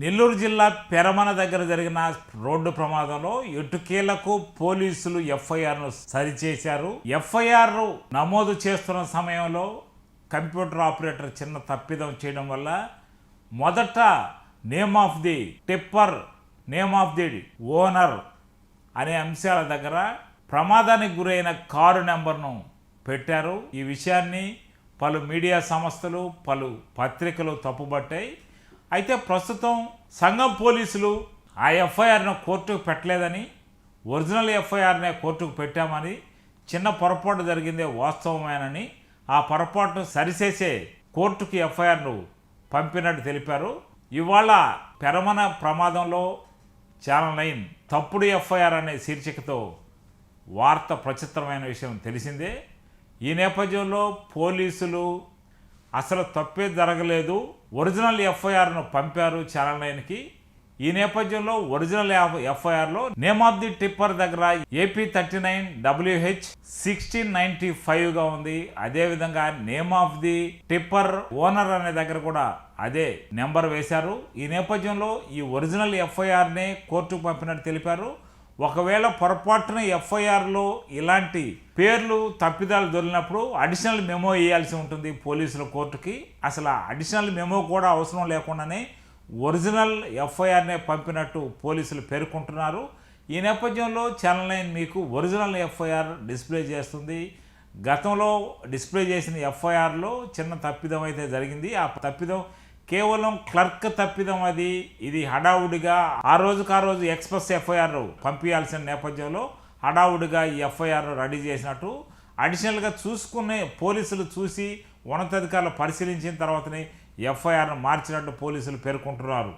నెల్లూరు జిల్లా పెరమన దగ్గర జరిగిన రోడ్డు ప్రమాదంలో ఎటుకేలకు పోలీసులు ఎఫ్ఐఆర్ను సరిచేశారు. ఎఫ్ఐఆర్ నమోదు చేస్తున్న సమయంలో కంప్యూటర్ ఆపరేటర్ చిన్న తప్పిదం చేయడం వల్ల మొదట name of the tipper name of the owner అనే అంశాల దగ్గర ప్రమాదానికి గురైన కారు నెంబర్ను పెట్టారు. ఈ విషయాన్ని పలు మీడియా సంస్థలు పలు పత్రికలు తప్పుబట్టాయి. అయితే ప్రస్తుతం సంఘం పోలీసులు ఆ ఎఫ్ఐఆర్ను కోర్టుకు పెట్టలేదని ఒరిజినల్ ఎఫ్ఐఆర్నే కోర్టుకు పెట్టామని చిన్న పొరపాటు జరిగిందే వాస్తవమేనని ఆ పొరపాటును సరిచేసే కోర్టుకి ఎఫ్ఐఆర్ను పంపినట్టు తెలిపారు. ఇవాళ పెరమన ప్రమాదంలో ఛానల్ నైన్ తప్పుడు ఎఫ్ఐఆర్ అనే శీర్షికతో వార్త ప్రచిత్రమైన విషయం తెలిసిందే. ఈ నేపథ్యంలో పోలీసులు అసలు తప్పే జరగలేదు. ఒరిజినల్ ఎఫ్ఐఆర్ను పంపారు ఛానల్ నైన్కి ఈ నేపథ్యంలో ఒరిజినల్ ఎఫ్ఐఆర్లో నేమ్ ఆఫ్ ది టిప్పర్ దగ్గర AP thirty nine W H sixteen ninety ఫైవ్గా ఉంది. అదేవిధంగా name of the tipper owner అనే దగ్గర కూడా అదే నెంబర్ వేశారు. ఈ నేపథ్యంలో ఈ ఒరిజినల్ ఎఫ్ఐఆర్నే కోర్టుకు పంపినట్టు తెలిపారు. ఒకవేళ పొరపాటున ఎఫ్ఐఆర్లో ఇలాంటి పేర్లు తప్పిదాలు దొరికినప్పుడు అడిషనల్ మెమో వేయాల్సి ఉంటుంది పోలీసుల కోర్టుకి. అసలు అడిషనల్ మెమో కూడా అవసరం లేకుండానే ఒరిజినల్ ఎఫ్ఐఆర్నే పంపినట్టు పోలీసులు పేర్కొంటున్నారు. ఈ నేపథ్యంలో ఛానల్ నైన్ మీకు ఒరిజినల్ ఎఫ్ఐఆర్ డిస్ప్లే చేస్తుంది. గతంలో డిస్ప్లే చేసిన ఎఫ్ఐఆర్లో చిన్న తప్పిదం అయితే జరిగింది. ఆ తప్పిదం కేవలం క్లర్క్ తప్పిదం అది. ఇది హడావుడిగా ఆ రోజుకు ఆ రోజు ఎక్స్ప్రెస్ ఎఫ్ఐఆర్ పంపించాల్సిన నేపథ్యంలో హడావుడిగా ఈ ఎఫ్ఐఆర్ రెడీ చేసినట్టు. అడిషనల్గా చూసుకునే పోలీసులు చూసి ఉన్నతాధికారులు పరిశీలించిన తర్వాతనే ఎఫ్ఐఆర్ను మార్చినట్టు పోలీసులు పేర్కొంటున్నారు.